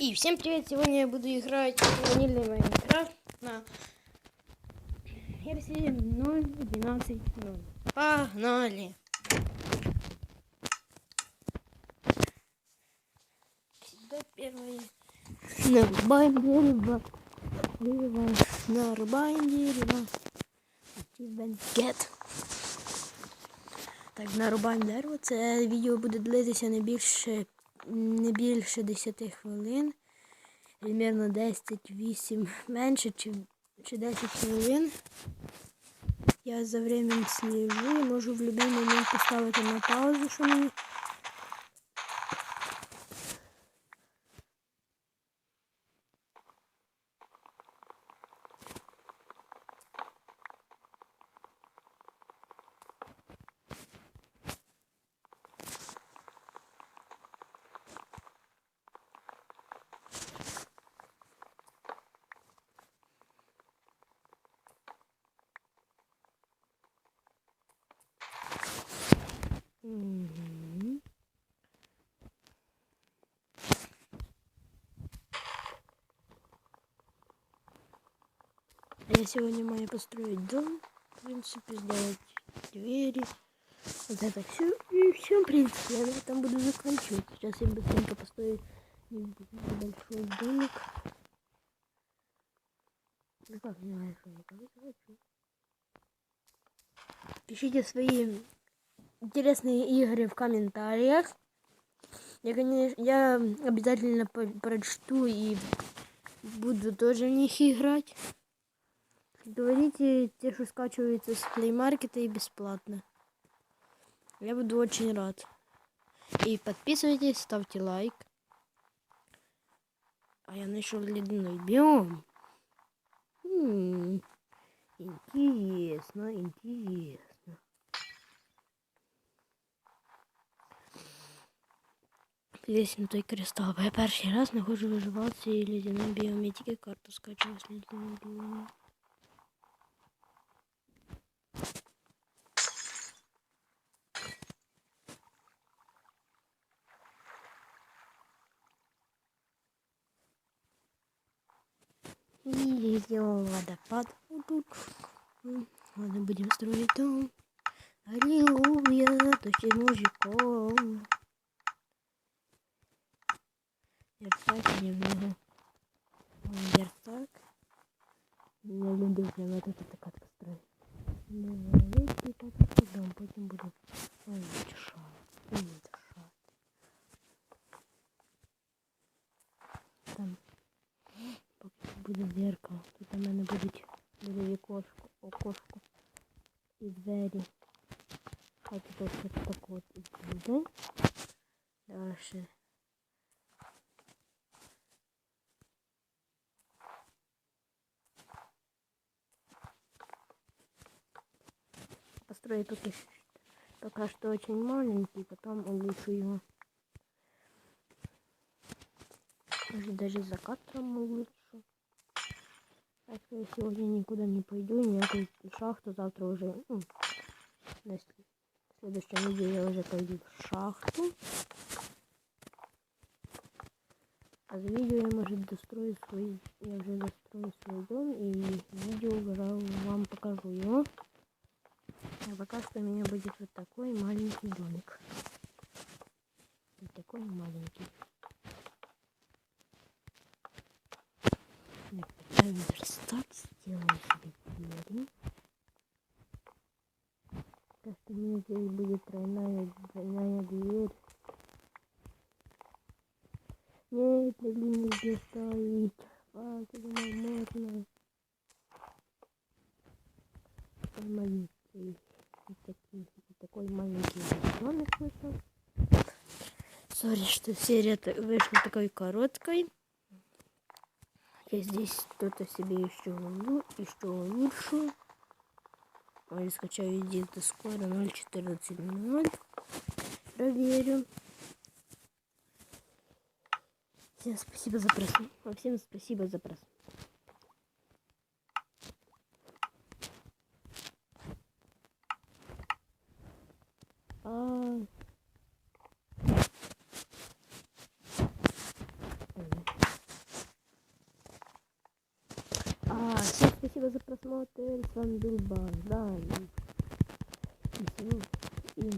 И всем привет! Сегодня я буду играть в ванильный Майнкрафт на версии 0.12.0. Погнали! Сюда первое. Нарубаем дерево. Дерево. Нарубаем дерево. Achievement get. Так, нарубаємо дерево. Це відео буде длитися не більше, Не більше 10 хвилин. Примерно 10-8 менше чи, чи 10 хвилин. Я за временем слежу і можу в будь-який момент поставити на паузу, що мені. Я сегодня маю построить дом, в принципе, сделать двери, вот это все. И все, в принципе, я на этом буду заканчивать. Сейчас я быстренько построю небольшой домик. Ну как, не знаю, что я. Пишите свои интересные игры в комментариях. Я, конечно, я обязательно прочту и буду тоже в них играть. Говорите те, что скачиваются с Play Market и бесплатно. Я буду очень рад. И подписывайтесь, ставьте лайк. А я нашел ледяной биом. М, Интересно, интересно. Після той кристал. Бо я перший раз не хочу виживати в цій ледяній біомі. Я тільки карту скачала з ледяній біомі. И я сделал водопад. Вот тут. М, Ладно, будем строить дом. Аллилуйя, тащи мужиков. Верстак, не в нього. Верстак. Не люблю прямо тут така строить. Невеликий такий дом, потім буде улучшати. Улучшати. Там поки буде зеркало. Тут у мене будуть буде вікошко, окошко і двері. А тут ось так от і буде. Дальше. Построю пока, пока что очень маленький, потом улучшу его. Может даже за кадром улучшу. Так что я сегодня никуда не пойду, никакую шахту завтра уже, ну, на с- следующем видео я уже пойду в шахту. А за видео я, может, дострою свой, я уже дострою свой дом и видео вам покажу его. А пока что у меня будет вот такой маленький домик. Вот такой маленький. Так, поставим верстак, сделаем себе двери. Так что у меня здесь будет тройная, двойная дверь. Нет, не блин, нигде ставить. А, это можно. Такой маленький. Вот такой, вот такой маленький домик вышел. Сори, что серия вышла такой короткой. Я здесь что-то себе еще, еще улучшу. Ой, скачаю где-то скоро 0.14.0. Проверю. Всем спасибо за просмотр. Всем спасибо за просмотр. А, всем спасибо за просмотр. С вами был Богдан. И, сегодня- и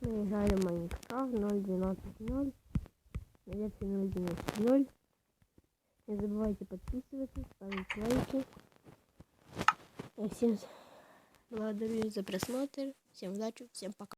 мы играем в Майнкрафт 0.12.0. На версии 0.12.0. Не забывайте подписываться, ставить лайки. Всем благодарю за просмотр. Всем удачи, всем пока.